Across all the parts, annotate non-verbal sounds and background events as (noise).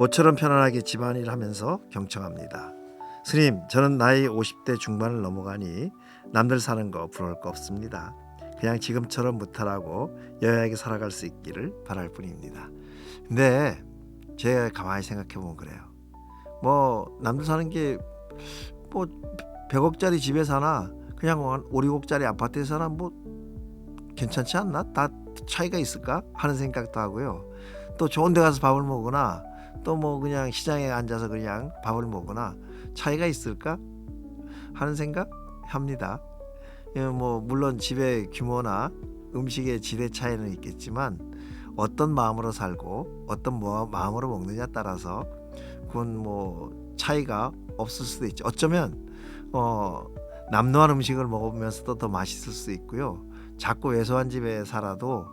모처럼 편안하게 집안일 하면서 경청합니다. 스님, 저는 나이 50대 중반을 넘어가니 남들 사는 거 부러울 거 없습니다. 그냥 지금처럼 무탈하고 여야하게 살아갈 수 있기를 바랄 뿐입니다. 근데 제가 가만히 생각해 보면 그래요. 뭐 남들 사는 게 뭐 100억짜리 집에 사나 그냥 한 5, 6억짜리 아파트에 사나 뭐 괜찮지 않나? 다 차이가 있을까? 하는 생각도 하고요. 또 좋은 데 가서 밥을 먹거나 또 뭐 그냥 시장에 앉아서 그냥 밥을 먹거나 차이가 있을까? 하는 생각 합니다. 예, 뭐 물론 집의 규모나 음식의 질의 차이는 있겠지만 어떤 마음으로 살고 어떤 뭐- 마음으로 먹느냐 따라서 그건 뭐 차이가 없을 수도 있죠. 어쩌면 어 남노한 음식을 먹으면서도 더 맛있을 수 있고요. 작고 왜소한 집에 살아도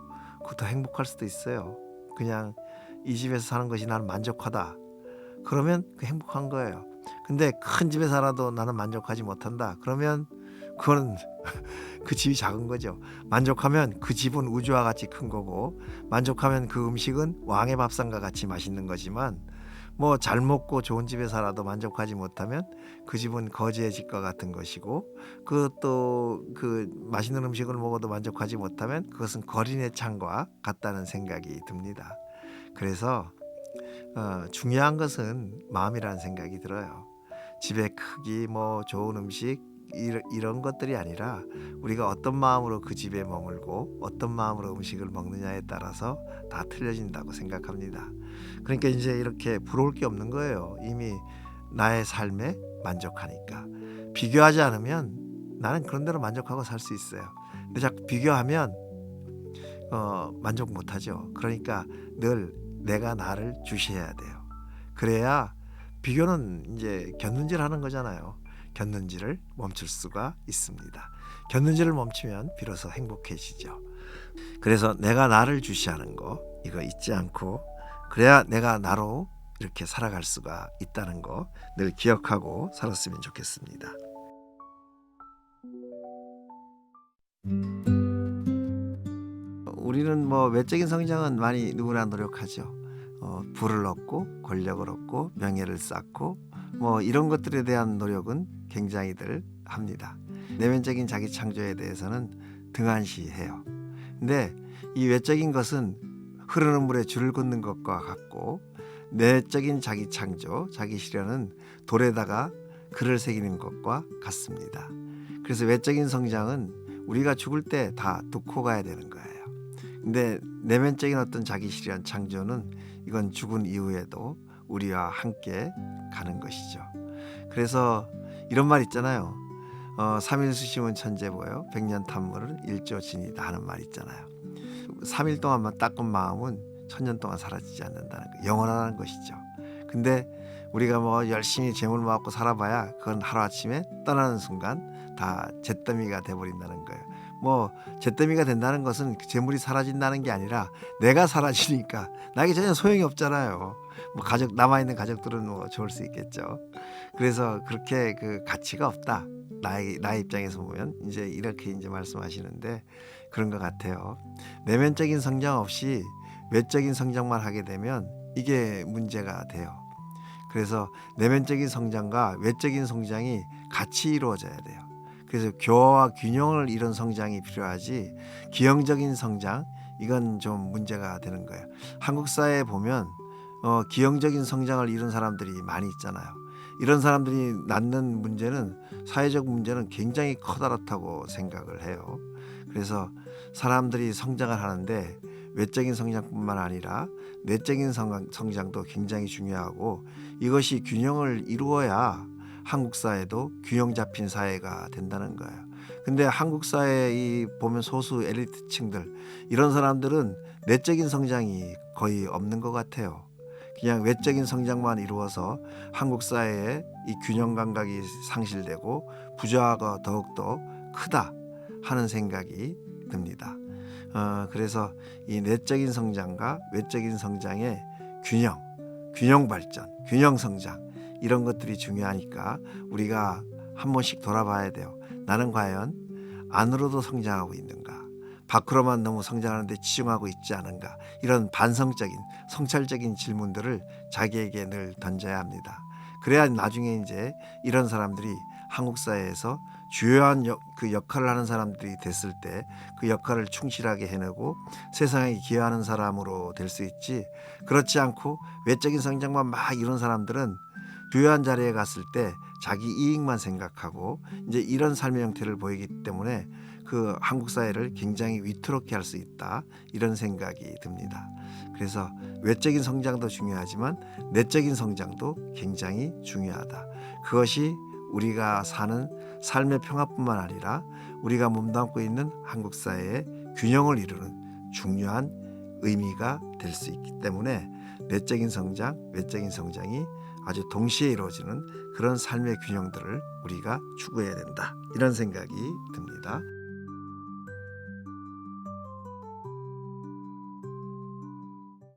그더 행복할 수도 있어요. 그냥 이 집에서 사는 것이 나는 만족하다. 그러면 그 행복한 거예요. 근데 큰 집에 살아도 나는 만족하지 못한다. 그러면 그거는 (laughs) 그 집이 작은 거죠. 만족하면 그 집은 우주와 같이 큰 거고 만족하면 그 음식은 왕의 밥상과 같이 맛있는 거지만 뭐 잘 먹고 좋은 집에 살아도 만족하지 못하면 그 집은 거지의 집과 같은 것이고 그또 그 맛있는 음식을 먹어도 만족하지 못하면 그것은 거린의 창과 같다는 생각이 듭니다. 그래서 어, 중요한 것은 마음이라는 생각이 들어요. 집의 크기, 뭐 좋은 음식 이런, 이런 것들이 아니라 우리가 어떤 마음으로 그 집에 머물고 어떤 마음으로 음식을 먹느냐에 따라서 다 틀려진다고 생각합니다. 그러니까 이제 이렇게 부러울 게 없는 거예요. 이미 나의 삶에 만족하니까 비교하지 않으면 나는 그런 대로 만족하고 살 수 있어요. 근데 자꾸 비교하면 어, 만족 못하죠. 그러니까 늘 내가 나를 주시해야 돼요. 그래야 비교는 이제 견눈질 하는 거잖아요. 견눈질을 멈출 수가 있습니다. 견눈질을 멈추면 비로소 행복해지죠. 그래서 내가 나를 주시하는 거 이거 잊지 않고 그래야 내가 나로 이렇게 살아갈 수가 있다는 거 늘 기억하고 살았으면 좋겠습니다. 우리는 뭐 외적인 성장은 많이 누구나 노력하죠. 어, 부를 얻고 권력을 얻고 명예를 쌓고 뭐 이런 것들에 대한 노력은 굉장히들 합니다. 내면적인 자기 창조에 대해서는 등한시해요. 근데 이 외적인 것은 흐르는 물에 줄을 긋는 것과 같고 내적인 자기 창조, 자기 실현은 돌에다가 글을 새기는 것과 같습니다. 그래서 외적인 성장은 우리가 죽을 때다 뚫고 가야 되는 거예요. 근데 내면적인 어떤 자기 실현 창조는 이건 죽은 이후에도 우리와 함께 가는 것이죠. 그래서 이런 말 있잖아요. 어, 삼일 수심은 천재 보여 백년 탐물은 일조 진이다 하는 말 있잖아요. 3일 동안만 닦은 마음은 천년 동안 사라지지 않는다는 거, 영원하다는 것이죠. 근데 우리가 뭐 열심히 재물 모았고 살아봐야 그건 하루 아침에 떠나는 순간 다 잿더미가 돼버린다는 거예요. 뭐 잿더미가 된다는 것은 그 재물이 사라진다는 게 아니라 내가 사라지니까 나에게 전혀 소용이 없잖아요. 뭐 가족 남아 있는 가족들은 뭐 좋을 수 있겠죠. 그래서 그렇게 그 가치가 없다. 나의 나의 입장에서 보면 이제 이렇게 이제 말씀하시는데 그런 것 같아요. 내면적인 성장 없이 외적인 성장만 하게 되면 이게 문제가 돼요. 그래서 내면적인 성장과 외적인 성장이 같이 이루어져야 돼요. 그래서 교화와 균형을 이룬 성장이 필요하지 기형적인 성장 이건 좀 문제가 되는 거예요. 한국 사회에 보면 어, 기형적인 성장을 이룬 사람들이 많이 있잖아요. 이런 사람들이 낳는 문제는 사회적 문제는 굉장히 커다랗다고 생각을 해요. 그래서 사람들이 성장을 하는데 외적인 성장뿐만 아니라 내적인 성- 성장도 굉장히 중요하고 이것이 균형을 이루어야 한국 사회도 균형 잡힌 사회가 된다는 거예요. 근데 한국 사회 이 보면 소수 엘리트층들 이런 사람들은 내적인 성장이 거의 없는 것 같아요. 그냥 외적인 성장만 이루어서 한국 사회의 이 균형 감각이 상실되고 부자가 더욱더 크다 하는 생각이 듭니다. 어, 그래서 이 내적인 성장과 외적인 성장의 균형, 균형 발전, 균형 성장 이런 것들이 중요하니까 우리가 한 번씩 돌아봐야 돼요. 나는 과연 안으로도 성장하고 있는가, 밖으로만 너무 성장하는데 치중하고 있지 않은가 이런 반성적인 성찰적인 질문들을 자기에게 늘 던져야 합니다. 그래야 나중에 이제 이런 사람들이 한국 사회에서 주요한 역, 그 역할을 하는 사람들이 됐을 때 그 역할을 충실하게 해내고 세상에 기여하는 사람으로 될 수 있지 그렇지 않고 외적인 성장만 막 이런 사람들은 주요한 자리에 갔을 때 자기 이익만 생각하고 이제 이런 삶의 형태를 보이기 때문에 그 한국 사회를 굉장히 위태롭게 할 수 있다 이런 생각이 듭니다. 그래서 외적인 성장도 중요하지만 내적인 성장도 굉장히 중요하다. 그것이 우리가 사는 삶의 평화뿐만 아니라 우리가 몸담고 있는 한국 사회의 균형을 이루는 중요한 의미가 될 수 있기 때문에 내적인 성장, 외적인 성장이 아주 동시에 이루어지는 그런 삶의 균형들을 우리가 추구해야 된다. 이런 생각이 듭니다.